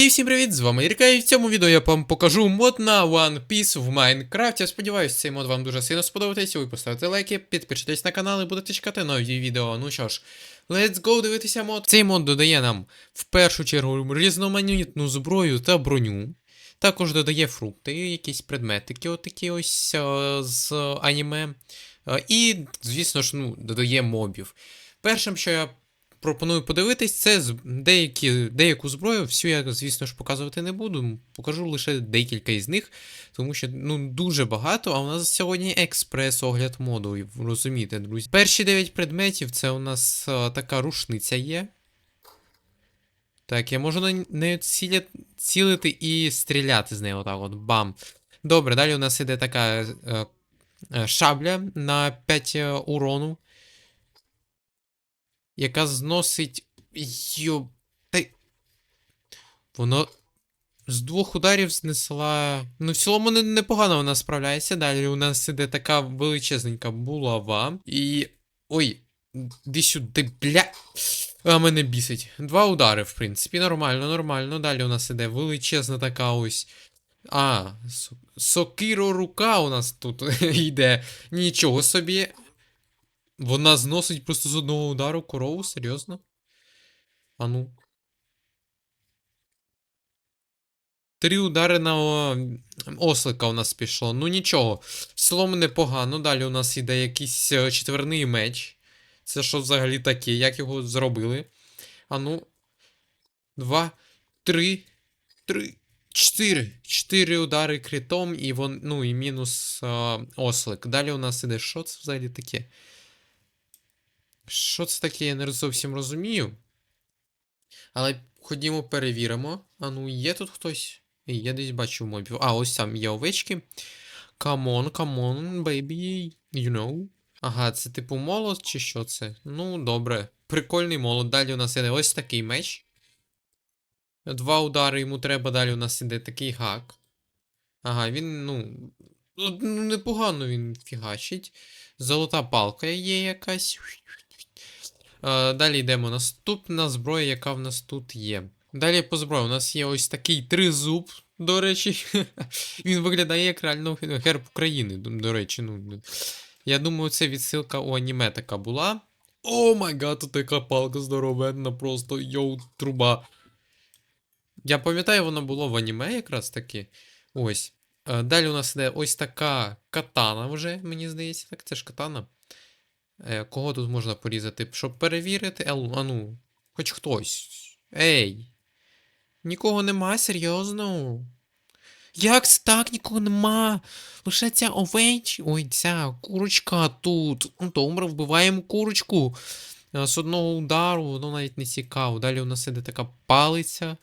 І всім привіт, з вами Ірка, і в цьому відео я вам покажу мод на One Piece в Майнкрафті. Я сподіваюся, цей мод вам дуже сильно сподобається. Ви поставите лайки, підпишитесь на канал і будете чекати нові відео. Ну що ж, let's go дивитися мод. Цей мод додає нам в першу чергу різноманітну зброю та броню. Також додає фрукти, якісь предметики, отакі ось е, з аніме. Е, І, звісно ж, ну, додає мобів. Першим, що я пропоную подивитись, це деякі, деяку зброю. Всю я, звісно ж, показувати не буду. Покажу лише декілька із них, тому що ну, дуже багато, а у нас сьогодні експрес-огляд моду, розумієте, друзі. Перші 9 предметів це у нас е, така рушниця є. Так, я можу на нею ціля... цілити і стріляти з нею отак от. Бам. Добре, далі у нас іде така е, е, шабля на 5 е, урону яка зносить. Йо. Та... Воно з двох ударів знесла. Ну, в цілому непогано вона справляється. Далі у нас іде така величезненька булава. І. Ой, іди сюди, бля. А мене бісить. Два удари, в принципі, нормально, нормально. Далі у нас іде величезна така ось. А, со- сокиро рука у нас тут йде. Нічого собі. Вона зносить просто з одного удару корову, серйозно? А ну. Три удари на ослика у нас пішло. Ну нічого. В цілому непогано. Далі у нас іде якийсь е, четверний меч. Це що взагалі таке? Як його зробили? А ну. Два, три, три, чотири. Чотири удари критом, і вон, ну, і мінус е, ослик. Далі у нас іде. Що це взагалі таке? Що це таке, я не зовсім розумію. Але ходімо перевіримо. А ну, є тут хтось? Я десь бачу мобів. А, ось там є овечки. Come on, come on, baby. You know. Ага, це типу молот чи що це? Ну, добре. Прикольний молот. Далі у нас іде ось такий меч. Два удари йому треба, далі у нас іде такий гак. Ага, він, ну. ну, Непогано він фігачить. Золота палка є якась. Е, Далі йдемо. Наступна зброя, яка в нас тут є. Далі по зброї. У нас є ось такий тризуб, до речі. Він виглядає як реально герб України, до речі. Ну, я думаю, це відсилка у аніме така була. О май гад, тут така палка здоровенна, просто йоу, труба. Я пам'ятаю, воно було в аніме якраз таки. Ось. Е, Далі у нас іде ось така катана вже, мені здається. Так, це ж катана. Е, Кого тут можна порізати? Щоб перевірити. Ел- А ну, хоч хтось. Ей. Нікого нема, серйозно. Як це так, нікого нема? Лише ця овеч. Ой, ця курочка тут. Ну, Добре, вбиваємо курочку. Е, З одного удару, воно навіть не цікаво. Далі у нас іде така палиця.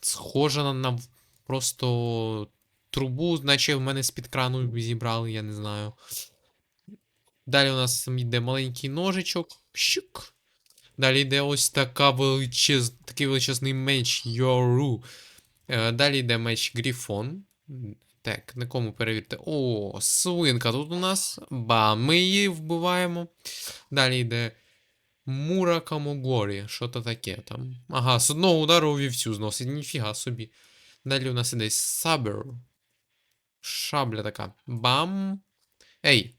Схожа на просто трубу, наче в мене з-під крану зібрали, я не знаю. Далі у нас йде маленький ножичок. Щук. Далі йде ось така величез... такий величезний меч Йору. Е, Далі йде меч Грифон. Так, на кому перевірте? О, свинка тут у нас. Бам, ми її вбиваємо. Далі йде Муракамогорі. Що то таке там? Ага, з одного удару вівцю зносить, ніфіга собі. Далі у нас іде Сабер. Шабля така. Бам. Ей,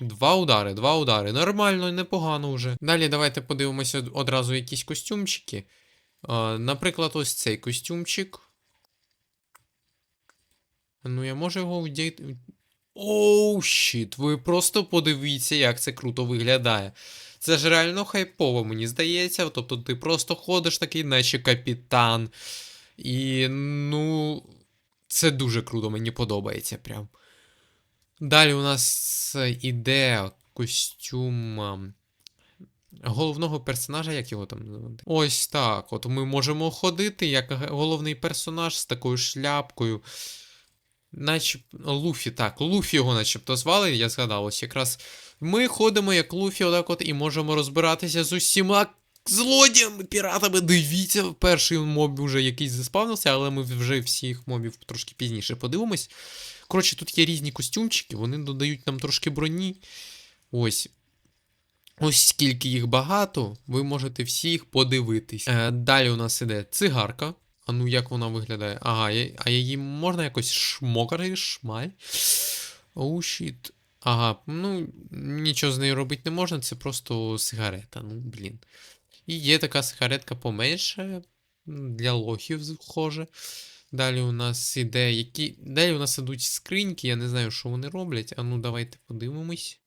Два удари, два удари. Нормально, непогано вже. Далі давайте подивимося одразу якісь костюмчики. Наприклад, ось цей костюмчик. Ну, я можу його вдягти. Оу, щіт, ви просто подивіться, як це круто виглядає. Це ж реально хайпово, мені здається. Тобто ти просто ходиш такий, наче капітан. І, ну, це дуже круто, мені подобається прям. Далі у нас іде костюм головного персонажа, як його там називати? Ось так. От ми можемо ходити як головний персонаж з такою шляпкою. Начеб... Луфі, так, Луфі його начебто звали, я згадав, ось якраз ми ходимо як Луфі, отак от, і можемо розбиратися з усіма злодіями, піратами. Дивіться, перший моб вже якийсь заспавнився, але ми вже всіх мобів трошки пізніше подивимось. Коротше, тут є різні костюмчики, вони додають нам трошки броні. Ось. Ось скільки їх багато, ви можете всіх подивитись. Е, далі у нас іде цигарка. А ну як вона виглядає? Ага, а її можна якось шмокати, шмаль. Оу, щіт. Ага, ну нічого з нею робити не можна, це просто сигарета. Ну, блін. І є така сигаретка поменше, для лохів схоже. Далі у нас іде які. Далі у нас ідуть скриньки, я не знаю, що вони роблять. А ну давайте подивимось.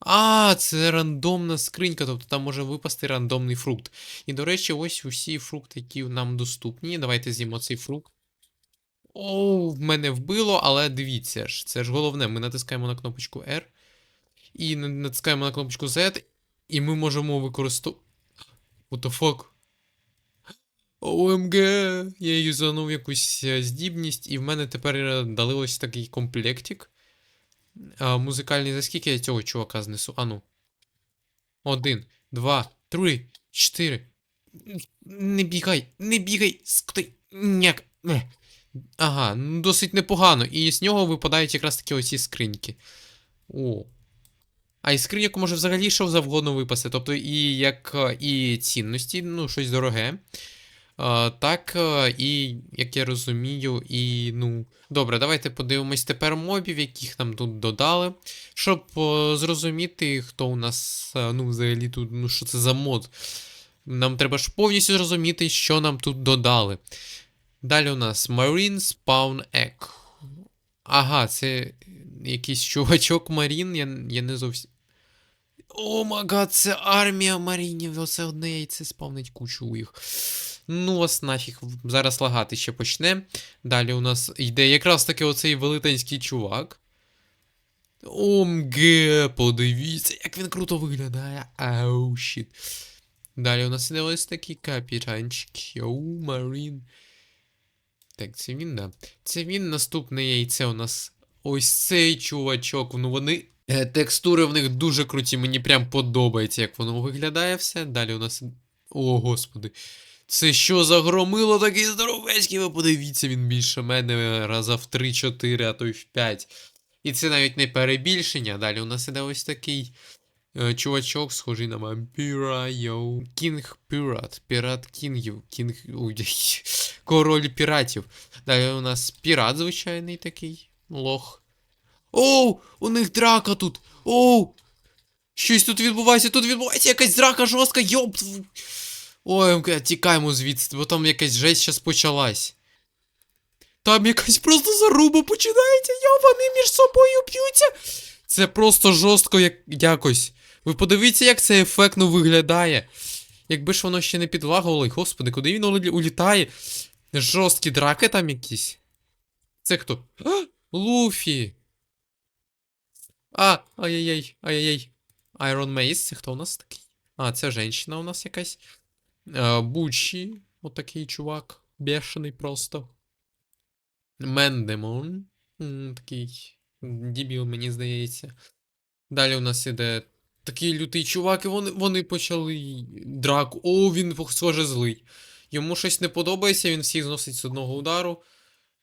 А, це рандомна скринька, тобто там може випасти рандомний фрукт. І, до речі, ось усі фрукти, які нам доступні. Давайте з'їмо цей фрукт. Оу, в мене вбило, але дивіться ж, це ж головне. Ми натискаємо на кнопочку R і натискаємо на кнопочку Z, і ми можемо використовувати. What the fuck? ОМГ, я юзанув якусь е, здібність, і в мене тепер е, дали ось такий комплектик. А, музикальний за скільки я цього чувака знесу? Ану. Один, два, три, чотири. Не бігай, не бігай, скоти. Няк. Ага, ну досить непогано. І з нього випадають якраз такі оці скриньки. О. А із скриньок може взагалі що завгодно випасти. Тобто і як е, і цінності, ну, щось дороге. Так, е, і, як я розумію, і, ну. Добре, давайте подивимось тепер мобів, яких нам тут додали. Щоб е, зрозуміти, хто у нас, е, ну, взагалі тут, ну, що це за мод. Нам треба ж повністю зрозуміти, що нам тут додали. Далі у нас Marine Spawn Egg. Ага, це якийсь чувачок Марін, я, я не зовсім. О мага, це армія марінів, оце одне яйце спавнить кучу їх. Ну, вас нафіг, зараз лагати ще почне. Далі у нас йде якраз таки оцей велетенський чувак. Омге, подивіться, як він круто виглядає. Ау, щіт. Далі у нас іде ось такий капітанчик. Йоу, Марін. Так, це він, да. Це він, наступне яйце у нас. Ось цей чувачок. Ну вони. Е, Текстури в них дуже круті, мені прям подобається, як воно виглядає все. Далі у нас. О, господи. Це що за громило такий здоровецький? Ви подивіться, він більше мене раза в 3-4, а то й в 5. І це навіть не перебільшення. Далі у нас іде ось такий е, чувачок, схожий на вампіра, йоу. Кінг Пірат. Пірат кінгів. Кінг. Король піратів. Далі у нас пірат звичайний такий. Лох. Оу! У них драка тут! Оу! Щось тут відбувається, тут відбувається якась драка жорстка, йоп! Ой, тікаємо звідси, бо там якась жесть щас почалась. Там якась просто заруба починається, йо, вони між собою б'ються. Це просто жорстко як... якось. Ви подивіться, як це ефектно виглядає. Якби ж воно ще не підлагувало, господи, куди він улітає? Жорсткі драки там якісь. Це хто? А, Луфі. А, ай-яй-яй, ай-яй-яй. Iron Mace, це хто у нас такий? А, це женщина у нас якась. Е, Бучі, отакий чувак. Бешений просто. Мендемон. Такий дебіл, мені здається. Далі у нас іде такий лютий чувак, і вони, вони почали драку. О, він, схоже, злий. Йому щось не подобається, він всіх зносить з одного удару.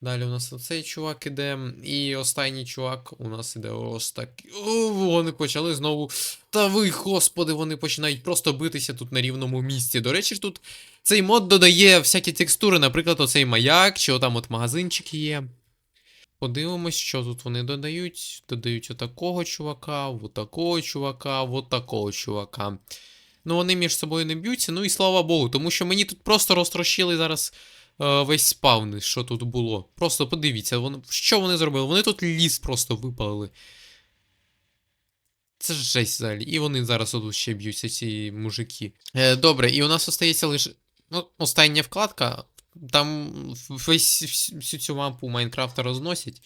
Далі у нас оцей чувак іде. І останній чувак у нас іде ось такий. О, вони почали знову. Та ви, господи, вони починають просто битися тут на рівному місці. До речі, тут цей мод додає всякі текстури, наприклад, оцей маяк, чи там от магазинчик є. Подивимось, що тут вони додають. Додають отакого чувака, отакого чувака, отакого чувака. Ну, вони між собою не б'ються, ну і слава Богу, тому що мені тут просто розтрощили зараз весь спавн, що тут було. Просто подивіться, вони, що вони зробили? Вони тут ліс просто випалили. Це ж жесть взагалі. І вони зараз тут ще б'ються, ці мужики. Е, добре, і у нас остається лише. Ну, остання вкладка. Там весь всю цю мапу Майнкрафта розносять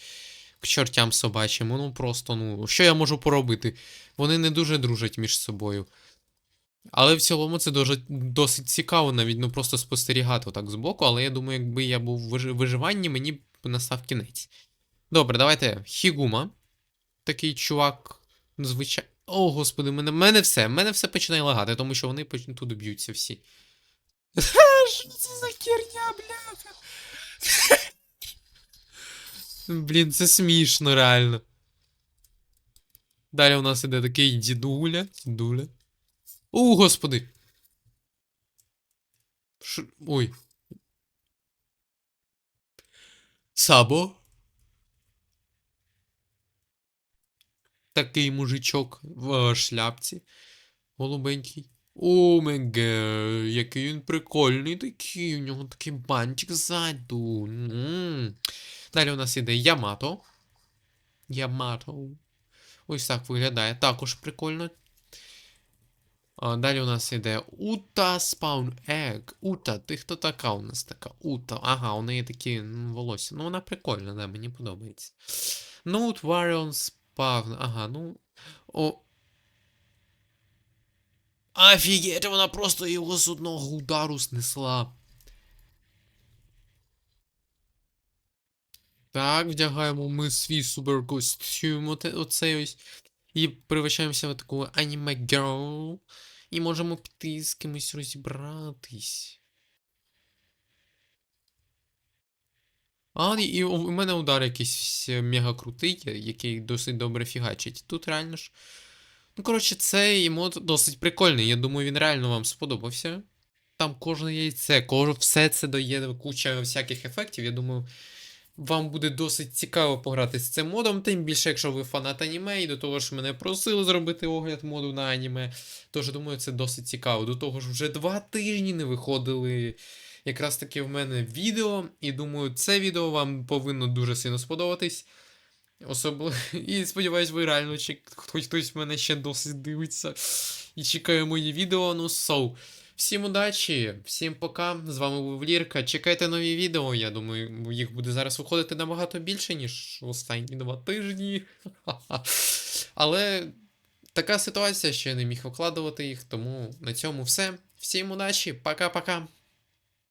к чортям собачим. Ну просто, ну, що я можу поробити? Вони не дуже дружать між собою. Але в цілому це дуже, досить цікаво, навіть ну просто спостерігати так збоку, але я думаю, якби я був в виживанні, мені б настав кінець. Добре, давайте. Хігума. Такий чувак, звичайно. О, господи, мене, мене все, мене все починає лагати, тому що вони поч- тут б'ються всі. Що це за херня, бляха? Блін, це смішно, реально. Далі у нас іде такий дідуля. Дідуля. О, господи! Ш... Ой. Сабо? Такий мужичок в е, шляпці. Голубенький. О, меге, який він прикольний такий. У нього такий бантик ззаду. Далі у нас іде Ямато. Ямато. Ось так виглядає. Також прикольно. Далі у нас іде Ута Spawn Egg. Ута, ти хто така у нас така? Ута. Ага, у неї такі волосся. Ну, вона прикольна, да, мені подобається. Note Varion Spawn. Ага, ну. О. Офігеть, вона просто його з одного удару снесла. Так, вдягаємо ми свій суперкостюм, оцей ось. І превращаємося в таку аніме girl. І можемо піти з кимось розібратись. А, і у мене удар якийсь е, мега крутий, який досить добре фігачить. Тут реально ж. Ну, коротше, цей мод досить прикольний. Я думаю, він реально вам сподобався. Там кожне яйце, кожне, все це дає куча всяких ефектів. Я думаю, вам буде досить цікаво пограти з цим модом, тим більше, якщо ви фанат аніме, і до того ж мене просили зробити огляд моду на аніме. Тож, думаю, це досить цікаво. До того ж, вже два тижні не виходили якраз таки в мене відео. І думаю, це відео вам повинно дуже сильно сподобатись. Особливо. І сподіваюсь, ви реально чи хоч хтось мене ще досить дивиться і чекає мої відео. Ну, so. Всім удачі, всім пока. З вами був Лірка. Чекайте нові відео. Я думаю, їх буде зараз виходити набагато більше, ніж останні два тижні. Але така ситуація, що я не міг викладувати їх, тому на цьому все. Всім удачі, пока-пока.